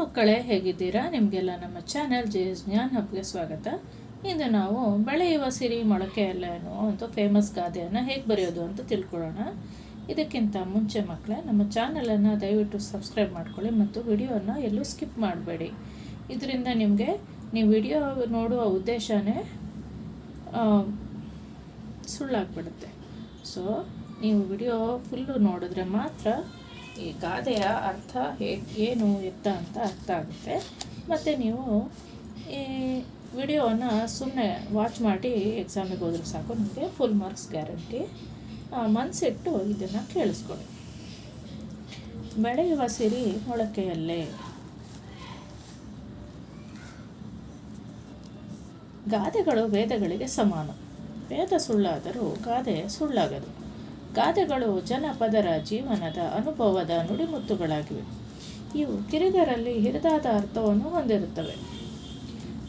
ಮಕ್ಕಳೇ ಹೇಗಿದ್ದೀರಾ? ನಿಮಗೆಲ್ಲ ನಮ್ಮ ಚಾನೆಲ್ ಜೆ ಎಸ್ ಜ್ಞಾನ್ ಹಬ್ಗೆ ಸ್ವಾಗತ. ಇಂದು ನಾವು ಬೆಳೆಯುವ ಸಿರಿ, ಮೊಳಕೆ ಎಲ್ಲ ಅನ್ನೋ ಒಂದು ಫೇಮಸ್ ಗಾದೆಯನ್ನು ಹೇಗೆ ಬರೆಯೋದು ಅಂತ ತಿಳ್ಕೊಳ್ಳೋಣ. ಇದಕ್ಕಿಂತ ಮುಂಚೆ ಮಕ್ಕಳೇ ನಮ್ಮ ಚಾನಲನ್ನು ದಯವಿಟ್ಟು ಸಬ್ಸ್ಕ್ರೈಬ್ ಮಾಡ್ಕೊಳ್ಳಿ ಮತ್ತು ವಿಡಿಯೋನ ಎಲ್ಲೂ ಸ್ಕಿಪ್ ಮಾಡಬೇಡಿ. ಇದರಿಂದ ನಿಮಗೆ, ನೀವು ವಿಡಿಯೋ ನೋಡುವ ಉದ್ದೇಶನೇ ಸುಳ್ಳಾಗ್ಬಿಡುತ್ತೆ. ಸೊ ನೀವು ವಿಡಿಯೋ ಫುಲ್ಲು ನೋಡಿದ್ರೆ ಮಾತ್ರ ಈ ಗಾದೆಯ ಅರ್ಥ ಹೇಗೆ ಏನು ಎತ್ತ ಅಂತ ಅರ್ಥ ಆಗುತ್ತೆ. ಮತ್ತು ನೀವು ಈ ವಿಡಿಯೋವನ್ನು ಸುಮ್ಮನೆ ವಾಚ್ ಮಾಡಿ ಎಕ್ಸಾಮಿಗೆ ಹೋದ್ರೆ ಸಾಕು, ನಿಮಗೆ ಫುಲ್ ಮಾರ್ಕ್ಸ್ ಗ್ಯಾರಂಟಿ ಮನಸ್ಸಿಟ್ಟು ಇದನ್ನು ಕೇಳಿಸ್ಕೊಳ್ಳಿ. ಬೆಳೆಯುವ ಸಿರಿ ಮೊಳಕೆಯಲ್ಲೇ. ಗಾದೆಗಳು ವೇದಗಳಿಗೆ ಸಮಾನ. ವೇದ ಸುಳ್ಳಾದರೂ ಗಾದೆ ಸುಳ್ಳಾಗದು. ಗಾದೆಗಳು ಜನಪದರ ಜೀವನದ ಅನುಭವದ ನುಡಿಮುತ್ತುಗಳಾಗಿವೆ. ಇವು ಕಿರಿದರಲ್ಲಿ ಹಿರಿದಾದ ಅರ್ಥವನ್ನು ಹೊಂದಿರುತ್ತವೆ.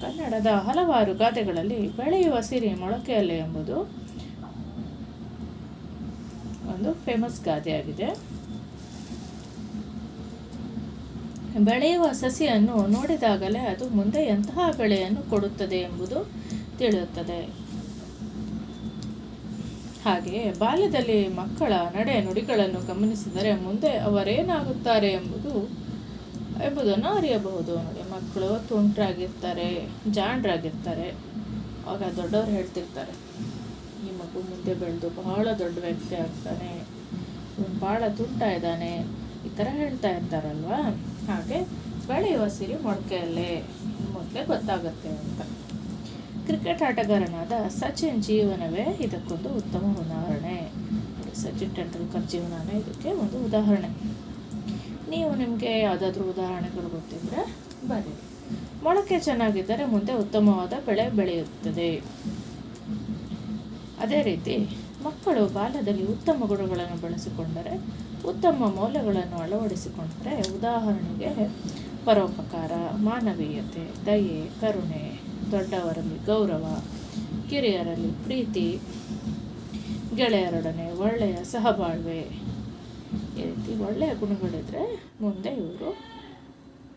ಕನ್ನಡದ ಹಲವಾರು ಗಾದೆಗಳಲ್ಲಿ ಬೆಳೆಯುವ ಸಿರಿ ಮೊಳಕೆಯಲ್ಲೇ ಎಂಬುದು ಒಂದು ಫೇಮಸ್ ಗಾದೆಯಾಗಿದೆ. ಬೆಳೆಯುವ ಸಸಿಯನ್ನು ನೋಡಿದಾಗಲೇ ಅದು ಮುಂದೆ ಎಂತಹ ಬೆಳೆಯನ್ನು ಕೊಡುತ್ತದೆ ಎಂಬುದು ತಿಳಿಯುತ್ತದೆ. ಹಾಗೆಯೇ ಬಾಲ್ಯದಲ್ಲಿ ಮಕ್ಕಳ ನಡೆ ನುಡಿಗಳನ್ನು ಗಮನಿಸಿದರೆ ಮುಂದೆ ಅವರೇನಾಗುತ್ತಾರೆ ಎಂಬುದು, ಎಂಬುದನ್ನು ಅರಿಯಬಹುದು. ನೋಡಿ ಮಕ್ಕಳು ತುಂಟ್ರಾಗಿರ್ತಾರೆ ಜಾಣರಾಗಿರ್ತಾರೆ ಆಗ ದೊಡ್ಡವರು ಹೇಳ್ತಿರ್ತಾರೆ, ಈ ಮಗು ಮುಂದೆ ಬೆಳೆದು ಬಹಳ ದೊಡ್ಡ ವ್ಯಕ್ತಿ ಆಗ್ತಾನೆ ಭಾಳ ತುಂಟ ಇದ್ದಾನೆ, ಈ ಥರ ಹೇಳ್ತಾ ಇರ್ತಾರಲ್ವಾ? ಹಾಗೆ ಬೆಳೆಯುವ ಸಿರಿ ಮೊಳಕೆಯಲ್ಲೇ ಮೊದಲೇ ಗೊತ್ತಾಗುತ್ತೆ ಅಂತ. ಕ್ರಿಕೆಟ್ ಆಟಗಾರನಾದ ಸಚಿನ್ ಜೀವನವೇ ಇದಕ್ಕೊಂದು ಉತ್ತಮ ಉದಾಹರಣೆ. ಸಚಿನ್ ತೆಂಡೂಲ್ಕರ್ ಜೀವನವೇ ಇದಕ್ಕೆ ಒಂದು ಉದಾಹರಣೆ. ನೀವು ನಿಮಗೆ ಯಾವುದಾದ್ರೂ ಉದಾಹರಣೆಗಳು ಗೊತ್ತಿದ್ದರೆ ಬರೀ ಮೊಳಕೆ ಚೆನ್ನಾಗಿದ್ದರೆ ಮುಂದೆ ಉತ್ತಮವಾದ ಬೆಳೆ ಬೆಳೆಯುತ್ತದೆ. ಅದೇ ರೀತಿ ಮಕ್ಕಳು ಬಾಲ್ಯದಲ್ಲಿ ಉತ್ತಮ ಗುಣಗಳನ್ನು ಬಳಸಿಕೊಂಡರೆ, ಉತ್ತಮ ಮೌಲ್ಯಗಳನ್ನು ಅಳವಡಿಸಿಕೊಂಡರೆ ಉದಾಹರಣೆಗೆ ಪರೋಪಕಾರ, ಮಾನವೀಯತೆ, ದಯೆ, ಕರುಣೆ ದೊಡ್ಡವರಲ್ಲಿ, ಗೌರವ, ಕಿರಿಯರಲ್ಲಿ, ಪ್ರೀತಿ, ಗೆಳೆಯರೊಡನೆ, ಒಳ್ಳೆಯ ಸಹಬಾಳ್ವೆ. ಈ ರೀತಿ ಒಳ್ಳೆಯ ಗುಣಗಳಿದ್ರೆ ಮುಂದೆ ಇವರು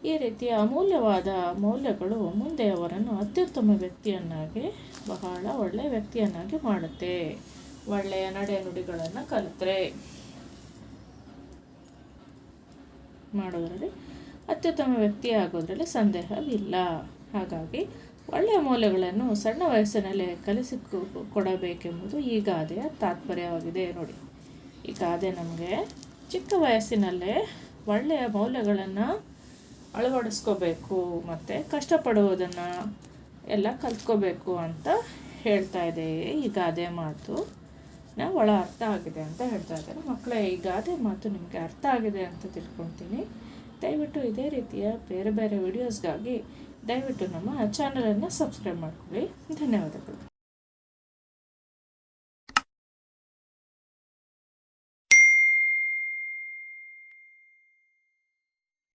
ಈ ರೀತಿಯ ಅಮೂಲ್ಯವಾದ ಮೌಲ್ಯಗಳು ಮುಂದೆ ಅವರನ್ನು ಅತ್ಯುತ್ತಮ ವ್ಯಕ್ತಿಯನ್ನಾಗಿ, ಬಹಳ ಒಳ್ಳೆಯ ವ್ಯಕ್ತಿಯನ್ನಾಗಿ ಮಾಡುತ್ತೆ. ಒಳ್ಳೆಯ ನಡೆ ನುಡಿಗಳನ್ನು ಕಲಿತ್ರೆ ಮಾಡೋದರಲ್ಲಿ ಅತ್ಯುತ್ತಮ ವ್ಯಕ್ತಿ ಆಗೋದ್ರಲ್ಲಿ ಸಂದೇಹವಿಲ್ಲ. ಹಾಗಾಗಿ ಒಳ್ಳೆಯ ಮೌಲ್ಯಗಳನ್ನು ಸಣ್ಣ ವಯಸ್ಸಿನಲ್ಲೇ ಕಲಿಸಿ ಕೊಡಬೇಕೆಂಬುದು ಈ ಗಾದೆಯ ತಾತ್ಪರ್ಯವಾಗಿದೆ ನೋಡಿ. ಈ ಗಾದೆ ನಮಗೆ ಚಿಕ್ಕ ವಯಸ್ಸಿನಲ್ಲೇ ಒಳ್ಳೆಯ ಮೌಲ್ಯಗಳನ್ನು ಅಳವಡಿಸ್ಕೋಬೇಕು ಮತ್ತು ಕಷ್ಟಪಡುವುದನ್ನು ಎಲ್ಲ ಕಲ್ತ್ಕೋಬೇಕು ಅಂತ ಹೇಳ್ತಾ ಇದೆ. ಈ ಗಾದೆ ಮಾತು ನಾ ಒಳ ಅರ್ಥ ಆಗಿದೆ ಅಂತ ಹೇಳ್ತಾ ಇದ್ದಾರೆ. ಮಕ್ಕಳೇ, ಈ ಗಾದೆ ಮಾತು ನಿಮಗೆ ಅರ್ಥ ಆಗಿದೆ ಅಂತ ತಿಳ್ಕೊಳ್ತೀನಿ. ದಯವಿಟ್ಟು ಇದೇ ರೀತಿಯ ಬೇರೆ ಬೇರೆ ವಿಡಿಯೋಸ್ಗಾಗಿ ದಯವಿಟ್ಟು ನಮ್ಮ ಚಾನಲನ್ನು ಸಬ್ಸ್ಕ್ರೈಬ್ ಮಾಡಿಕೊಳ್ಳಿ. ಧನ್ಯವಾದಗಳು.